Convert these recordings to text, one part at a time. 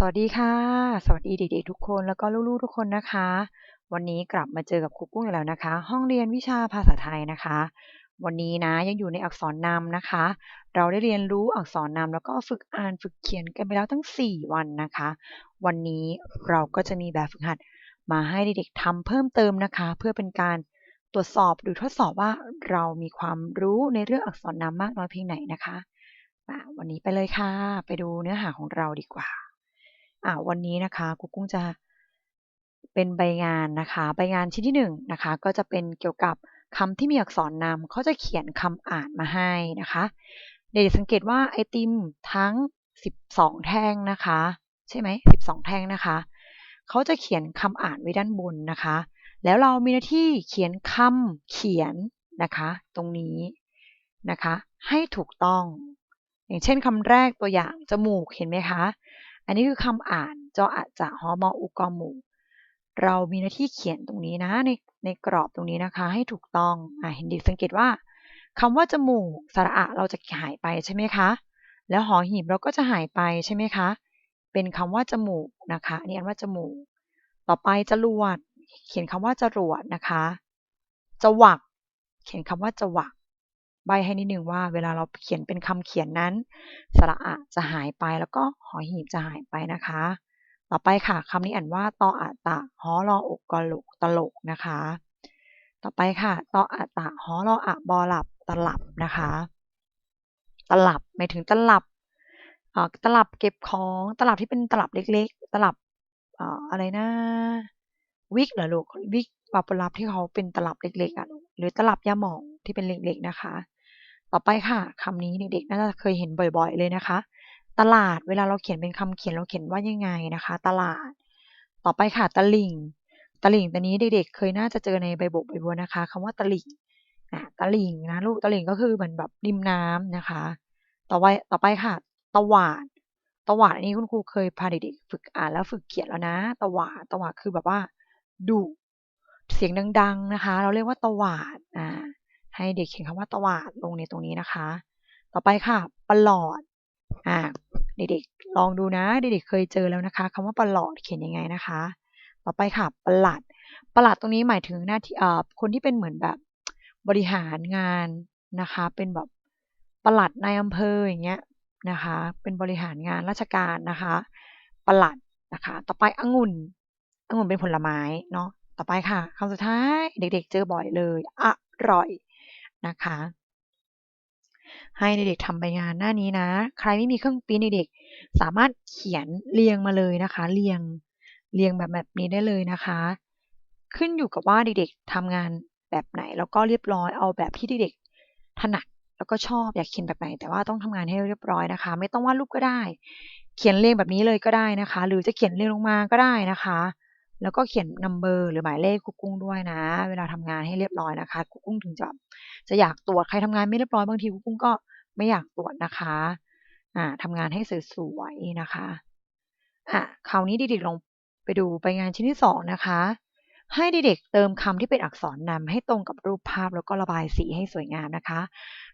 สวัสดีค่ะ สวัสดีเด็กๆทุกคนแล้วก็ลูกๆทุกคนนะคะ วันนี้กลับมาเจอกับครูกุ้งอีกแล้วนะคะ ห้องเรียนวิชาภาษาไทยนะคะ วันนี้นะยังอยู่ในอักษรนำนะคะ เราได้เรียนรู้อักษรนำแล้วก็ฝึกอ่านฝึกเขียนกันไปแล้วทั้ง 4 วันนะคะ วันนี้เราก็จะมีแบบฝึกหัดมาให้เด็กๆทำเพิ่มเติมนะคะ เพื่อเป็นการตรวจสอบหรือทดสอบว่าเรามีความรู้ในเรื่องอักษรนำมากน้อยเพียงไหนนะคะอะวันนี้ไปเลยค่ะ ไปดูเนื้อหาของเราดีกว่า อะวันนี้นะคะครูกุ้งจะเป็นใบงานนะคะ ใบงานชิ้นที่1นงนะคะ ก็จะเป็นเกี่ยวกับคำที่มีอักษรนำเขาจะเขียนคำอ่านมาให้นะคะ เด็กสังเกตว่าไอติมทั้ง 12 แท่งนะคะ ใช่ไหม12 แท่งนะคะเขาจะเขียนคำอ่านไว้ด้านบนนะคะ แล้วเรามีหน้าที่เขียนคำเขียนนะคะ ตรงนี้นะคะ ให้ถูกต้อง อย่างเช่นคำแรกตัวอย่างจมูกเห็นไหมคะ อันนี้คือคำอ่านจออะจะฮอมออุกอหมูเรามีหน้าที่เขียนตรงนี้นะในในกรอบตรงนี้นะคะ ให้ถูกต้องอะเห็นด็กสังเกตว่าคำว่าจมูกสระอะเราจะหายไปใช่ไหมคะ แล้วหอหีบเราก็จะหายไปใช่ไหมคะ เป็นคำว่าจมูกนะคะอันนี้อันว่าจมูก ต่อไปจรวด เขียนคำว่าจรวดนะคะจวัก เขียนคำว่าจวัก ใบให้นิดนึงว่า เวลาเราเขียนเป็นคำเขียนนั้น สระอะจะหายไปแล้วก็หอหีบจะหายไปนะคะ ต่อไปค่ะคำนี้อ่านว่าตออะตะหอรออกกะโหลกตลกนะคะ ต่อไปค่ะตออะตะหอรออะบอหลับตลับนะคะ ตลับหมายถึงตลับตลับเก็บของตลับที่เป็นตลับเล็ก ๆ ตลับอะไรนะวิกเหรอลูกวิกปาปลับที่เขาเป็นตลับเล็กๆอะหรือตลับยาหมองที่เป็นเล็กๆนะคะ ต่อไปค่ะคำนี้เด็กๆน่าจะเคยเห็นบ่อยๆเลยนะคะ ตลาดเวลาเราเขียนเป็นคำเขียนเราเขียนว่ายังไงนะคะ ตลาด ต่อไปค่ะตลิ่งตลิ่งตัวนี้เด็กๆเคยน่าจะเจอในใบบกใบบัวนะคะคำว่าตลิ่งอะตลิ่งนะลูกตลิ่งก็คือเหมือนแบบริมน้ำนะคะ ต่อไปต่อไปค่ะ ตวาด ตวาดอันนี้คุณครูเคยพาเด็กๆฝึกอ่านแล้วฝึกเขียนแล้วนะ ตวาดตวาดคือแบบว่าดุเสียงดัง ๆนะคะ เราเรียกว่าตวาด ให้เด็กเขียนคำว่าตวาดลงในตรงนี้นะคะ ต่อไปค่ะปลอดอ่าเด็กๆลองดูนะเด็กๆเคยเจอแล้วนะคะคำว่าปลอดเขียนยังไงนะคะ ต่อไปค่ะปลัดปลัดตรงนี้หมายถึงหน้าที่อ่าคนที่เป็นเหมือนแบบบริหารงานนะคะ เป็นแบบปลัดในอำเภออย่างเงี้ยนะคะ เป็นบริหารงานราชการนะคะปลัดนะคะ ต่อไปองุ่นองุ่นเป็นผลไม้เนาะต่อไปค่ะคำสุดท้ายเด็กๆ เจอบ่อยเลย อร่อย นะคะ ให้เด็กๆทำใบงานหน้านี้นะ ใครไม่มีเครื่องปริ้นเด็กๆสามารถเขียนเรียงมาเลยนะคะ เรียงเรียงแบบแบบนี้ได้เลยนะคะ ขึ้นอยู่กับว่าเด็กๆทำงานแบบไหน แล้วก็เรียบร้อยเอาแบบที่เด็กๆถนัดแล้วก็ชอบอยากเขียนแบบไหน แต่ว่าต้องทำงานให้เรียบร้อยนะคะ ไม่ต้องวาดรูปก็ได้ เขียนเรียงแบบนี้เลยก็ได้นะคะ หรือจะเขียนเรียงลงมาก็ได้นะคะ แล้วก็เขียนนัมเบอร์หรือหมายเลขคุกกุ้งด้วยนะ เวลาทำงานให้เรียบร้อยนะคะคุกกุ้งถึงจะจะอยากตรวจใครทำงานไม่เรียบร้อยบางทีคุกกุ้งก็ไม่อยากตรวจนะคะอ่าทำงานให้สวยๆนะคะอะคราวนี้เด็กๆลงไปดูไปงานชิ้นที่สองนะคะ ให้เด็กๆเติมคำที่เป็นอักษรนำให้ตรงกับรูปภาพแล้วก็ระบายสีให้สวยงามนะคะ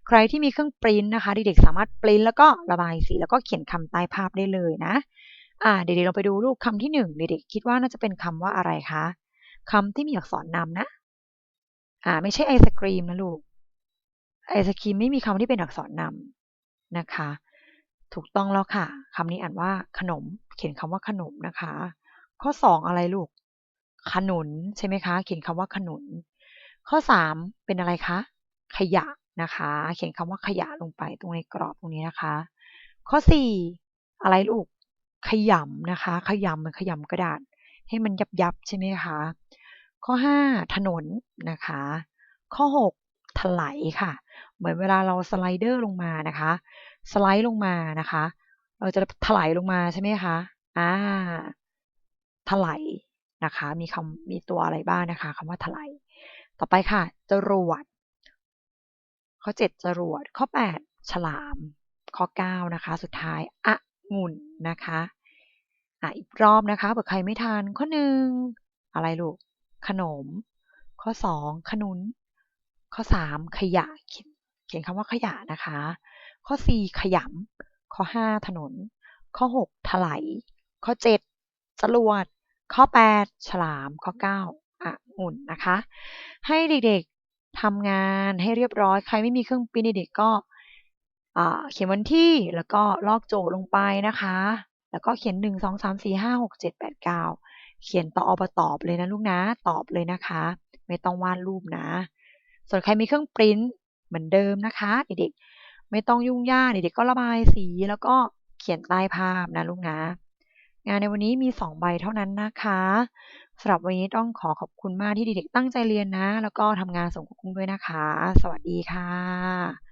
ใครที่มีเครื่องปริ้นนะคะเด็กๆสามารถปริ้นแล้วก็ระบายสีแล้วก็เขียนคำใต้ภาพได้เลยนะ อ่าเด็กๆเราไปดูรูปคำที่หนึ่งเด็กๆคิดว่าน่าจะเป็นคำว่าอะไรคะคำที่มีอักษรนำนะ อ่า ไม่ใช่ไอศครีมนะลูก ไอศครีมไม่มีคำที่เป็นอักษรนำนะคะ ถูกต้องแล้วค่ะคำนี้อ่านว่าขนม เขียนคำว่าขนมนะคะ ข้อสองอะไรลูก ขนุนใช่ไหมคะ เขียนคำว่าขนุน ข้อสามเป็นอะไรคะ ขยะนะคะ เขียนคำว่าขยะลงไปตรงในกรอบตรงนี้นะคะ ข้อสี่อะไรลูก ขยำนะคะ ขยำมันขยำกระดาษ ให้มันยับยับใช่ไหมคะ ข้อห้าถนนนะคะ ข้อหกถลายค่ะ เหมือนเวลาเราสไลเดอร์ลงมานะคะ สไลด์ลงมานะคะ เราจะถลายลงมาใช่ไหมคะอ่าถลายนะคะ มีคำมีตัวอะไรบ้างนะคะคำว่าถลายต่อไปค่ะ จรวด ข้อ 7 จรวด ข้อ 8 ฉลาม ข้อ 9 นะคะ สุดท้าย อะ งุ่นนะคะอะอีกรอบนะคะเผื่อใครไม่ทานข้อหนึ่งอะไรลูก ขนม ข้อ2ขนุน ข้อ3ขยะเขียนคำว่าขยะนะคะ ข้อ4ขยำข้อ5ถนน ข้อ6ถลายข้อ7จรวด ข้อ8ฉลาม ข้อ9องุ่นนะคะ ให้เด็กๆทำงานให้เรียบร้อย ใครไม่มีเครื่องปิ้นเด็กๆก็ เขียนวันที่แล้วก็ลอกโจทย์ลงไปนะคะ แล้วก็เขียน 1 2 3 4 5 6 7 8 9 เขียนต่ออปตอบเลยนะลูกนะตอบเลยนะคะ ไม่ต้องวาดรูปนะ ส่วนใครมีเครื่องปริ้นเหมือนเดิมนะคะเด็กๆไม่ต้องยุ่งยากเด็กๆก็ระบายสีแล้วก็เขียนใต้ภาพนะลูกนะ งานในวันนี้มี 2 ใบเท่านั้นนะคะสำหรับวันนี้ต้องขอขอบคุณมากที่เด็กๆตั้งใจเรียนนะ แล้วก็ทำงานส่งคุณกุ้งด้วยนะคะ สวัสดีค่ะ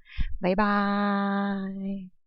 บ๊ายบาย